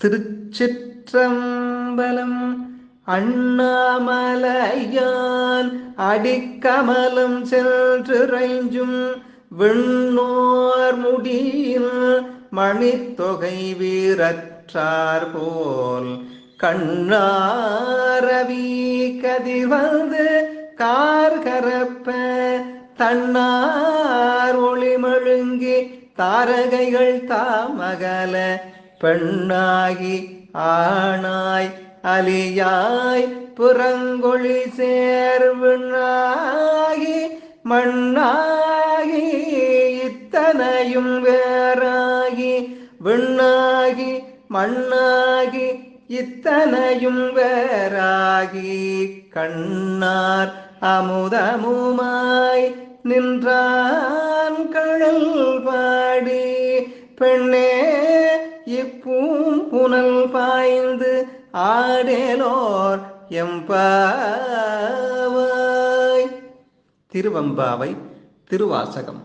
திருச்சிற்றம்பலம் அண்ணாமலையான் அடிக்கமலம் சென்றிறைஞ்சும் விண்ணோர் முடியில் மணித்தொகை வீரற்றார் போல் கண்ணாரவி கதிர்வது கார்கரப்ப தன்னார் ஒளிமழுங்கி தாரகைகள் தாமகல பெண்ணாகி ஆணாய் அலியாய் புறங்கொழி சேர்வினாகி மண்ணாகி இத்தனையும் வேறாகி விண்ணாகி மண்ணாகி இத்தனையும் வேறாகி கண்ணார் அமுதமுமாய் நின்றான் கழல் பாடி பெண்ணே இப்பூம் புனல் பாய்ந்து ஆடேலோர் எம்பாவாய் திருவம்பாவை திருவாசகம்.